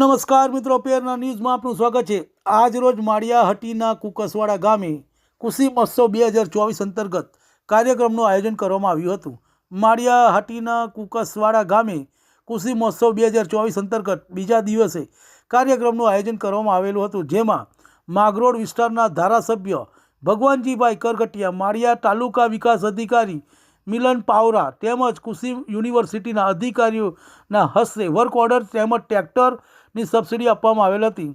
નમસ્કાર મિત્રો પેરના ન્યૂઝમાં આપનું સ્વાગત છે. આજ રોજ માળિયા હટીના કુકસવાડા ગામે કુશી મહોત્સવ બે હજાર ચોવીસ અંતર્ગત કાર્યક્રમનું આયોજન કરવામાં આવ્યું હતું. માળિયા હટીના કુકસવાડા ગામે કુશી મહોત્સવ બે હજાર ચોવીસ અંતર્ગત બીજા દિવસે કાર્યક્રમનું આયોજન કરવામાં આવેલું હતું, જેમાં માગરોડ વિસ્તારના ધારાસભ્ય ભગવાનજીભાઈ કરગટિયા, માળિયા તાલુકા વિકાસ અધિકારી મિલન પાવરા તેમજ કૃષિ યુનિવર્સિટીના અધિકારીઓના હસ્તે વર્ક ઓર્ડર તેમજ ટ્રેક્ટરની સબસિડી આપવામાં આવેલ હતી.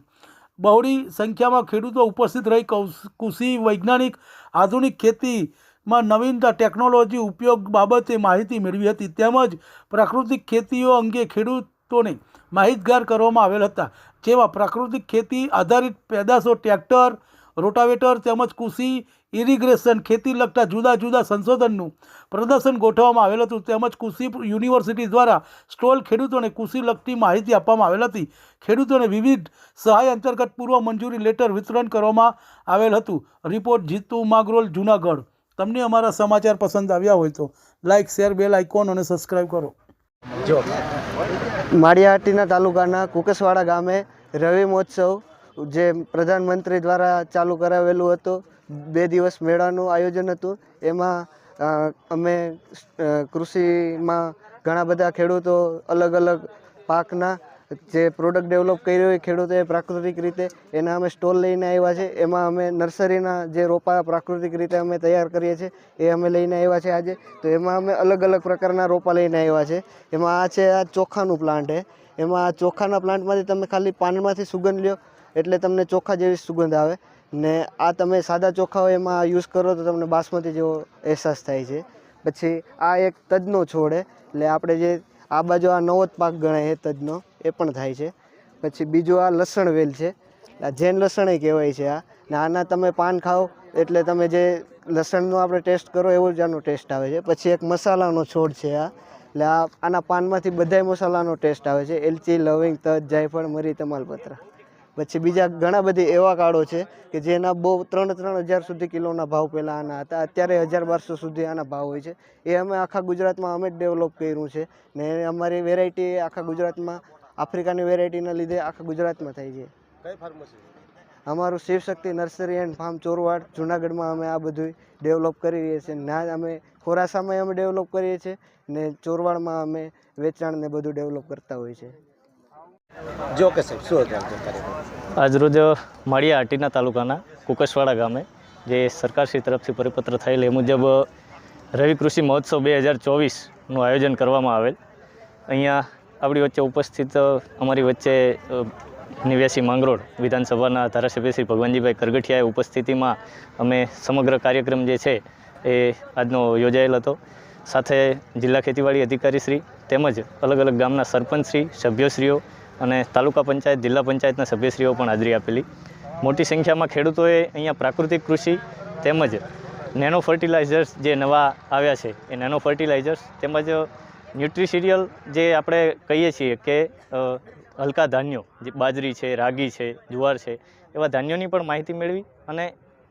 બહોળી સંખ્યામાં ખેડૂતો ઉપસ્થિત રહી કૃષિ વૈજ્ઞાનિક આધુનિક ખેતીમાં નવીનતા ટેકનોલોજી ઉપયોગ બાબતે માહિતી મેળવી હતી તેમજ પ્રાકૃતિક ખેતીઓ અંગે ખેડૂતોને માહિતગાર કરવામાં આવેલ હતા. જેમાં પ્રાકૃતિક ખેતી આધારિત પેદાશો, ટ્રેક્ટર રોટાવેટર તેમજ કૃષિ ઇરિગ્રેશન ખેતી લગતા જુદા જુદા સંશોધનનું પ્રદર્શન ગોઠવવામાં આવેલ હતું. તેમજ કૃષિ યુનિવર્સિટી દ્વારા સ્ટોલ ખેડૂતોને કૃષિ લગતી માહિતી આપવામાં આવેલ હતી. ખેડૂતોને વિવિધ સહાય અંતર્ગત પૂર્વ મંજૂરી લેટર વિતરણ કરવામાં આવેલ હતું. રિપોર્ટ જીતુ માગરોલ જુનાગઢ. તમને અમારા સમાચાર પસંદ આવ્યા હોય તો લાઇક શેર બેલ આઇકોન અને સબસ્ક્રાઈબ કરો. જો. માળિયાહાટીના તાલુકાના કુકેશવાડા ગામે રવિ મહોત્સવ જે પ્રધાનમંત્રી દ્વારા ચાલુ કરાવેલું હતું, બે દિવસ મેળાનું આયોજન હતું, એમાં અમે કૃષિમાં ઘણા બધા ખેડૂતો અલગ અલગ પાકના જે પ્રોડક્ટ ડેવલપ કર્યો હોય ખેડૂતોએ પ્રાકૃતિક રીતે, એના અમે સ્ટોલ લઈને આવ્યા છે, એમાં અમે નર્સરીના જે રોપા પ્રાકૃતિક રીતે અમે તૈયાર કરીએ છીએ, એ અમે લઈને આવ્યા છે આજે, તો એમાં અમે અલગ અલગ પ્રકારના રોપા લઈને આવ્યા છે, એમાં આ છે આ ચોખાનું પ્લાન્ટ એમાં આ ચોખાના પ્લાન્ટમાંથી તમે ખાલી પાનમાંથી સુગંધ લ્યો એટલે તમને ચોખા જેવી સુગંધ આવે. ને આ તમે સાદા ચોખા હોય એમાં યુઝ કરો તો તમને બાસમતી જેવો અહેસાસ થાય છે. પછી આ એક તજનો છોડ એટલે આપણે જે આ બાજુ આ નવો જ પાક ગણાય છે તજનો, એ પણ થાય છે. પછી બીજું આ લસણ વેલ છે. આ જૈન લસણ કહેવાય છે આ. ને આના તમે પાન ખાઓ, એટલે તમે જે લસણનો આપણે ટેસ્ટ કરો એવો જ આનો ટેસ્ટ આવે છે. પછી એક મસાલાનો છોડ છે આ. એટલે આ, આના પાનમાંથી બધાય મસાલાનો ટેસ્ટ આવે છે. એલચી, લવિંગ, તજ, જાયફળ, મરી, તમાલપત્ર. પછી બીજા ઘણા બધી એવા કાળો છે કે જેના બહુ ત્રણ ત્રણ હજાર સુધી કિલોના ભાવ પહેલાં આના હતા. અત્યારે હજાર બારસો સુધી આના ભાવ હોય છે. એ અમે આખા ગુજરાતમાં અમે જ ડેવલપ કર્યું છે ને અમારી વેરાયટી આખા ગુજરાતમાં આફ્રિકાની વેરાયટીના લીધે આખા ગુજરાતમાં થાય છે. કઈ ફાર્મસી અમારું Shivshakti nursery and farm Chorwad જુનાગઢમાં અમે આ બધું ડેવલપ કરી રહ્યા છીએ. ના અમે ખોરાસામાં અમે ડેવલપ કરીએ છીએ ને ચોરવાડમાં અમે વેચાણ ને બધું ડેવલપ કરતા હોઈએ છીએ. જો કે સાહેબ, શું આજરોજ માળિયા હાટીના તાલુકાના કુકસવાડા ગામે જે સરકારશ્રી તરફથી પરિપત્ર થયેલ, એ મુજબ રવિ કૃષિ મહોત્સવ બે હજાર ચોવીસનું આયોજન કરવામાં આવેલ. અહીંયા આપણી વચ્ચે ઉપસ્થિત, અમારી વચ્ચે નિવ્યાસી માંગરોળ વિધાનસભાના ધારાસભ્ય શ્રી ભગવાનજીભાઈ કરગઠિયાએ ઉપસ્થિતિમાં અમે સમગ્ર કાર્યક્રમ જે છે, એ આજનો યોજાયેલ હતો. સાથે જિલ્લા ખેતીવાડી અધિકારીશ્રી તેમજ અલગ અલગ ગામના સરપંચશ્રી, સભ્યશ્રીઓ અને તાલુકા પંચાયત, જિલ્લા પંચાયતના સભ્યશ્રીઓ પણ હાજરી આપેલી. મોટી સંખ્યામાં ખેડૂતોએ અહીંયા પ્રાકૃતિક કૃષિ તેમજ નેનો ફર્ટિલાઇઝર્સ જે નવા આવ્યા છે, એ નેનો ફર્ટિલાઇઝર્સ તેમજ ન્યુટ્રિશિરિયલ જે આપણે કહીએ છીએ કે હલકા ધાન્યો, જે બાજરી છે, રાગી છે, જુવાર છે, એવા ધાન્યોની પણ માહિતી મેળવી અને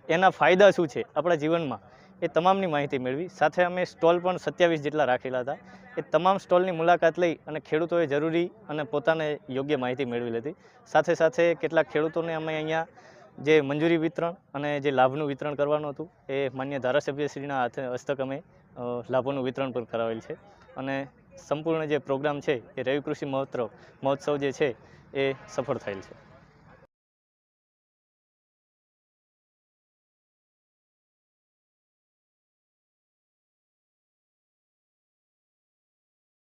એના ફાયદા શું છે આપણા જીવનમાં? એ તમામની માહિતી મેળવી. સાથે અમે સ્ટોલ પણ સત્યાવીસ જેટલા રાખેલા હતા. એ તમામ સ્ટોલની મુલાકાત લઈ અને ખેડૂતોએ જરૂરી અને પોતાને યોગ્ય માહિતી મેળવી લીધી સાથે સાથે કેટલાક ખેડૂતોને અમે અહીંયા જે મંજૂરી વિતરણ અને જે લાભનું વિતરણ કરવાનું હતું, એ માન્ય ધારાસભ્યશ્રીના હસ્તક અમે લાભોનું વિતરણ પણ કરાવેલ છે. અને સંપૂર્ણ જે પ્રોગ્રામ છે, એ રવિ કૃષિ મહોત્સવ મહોત્સવ જે છે, એ સફળ થયેલ છે.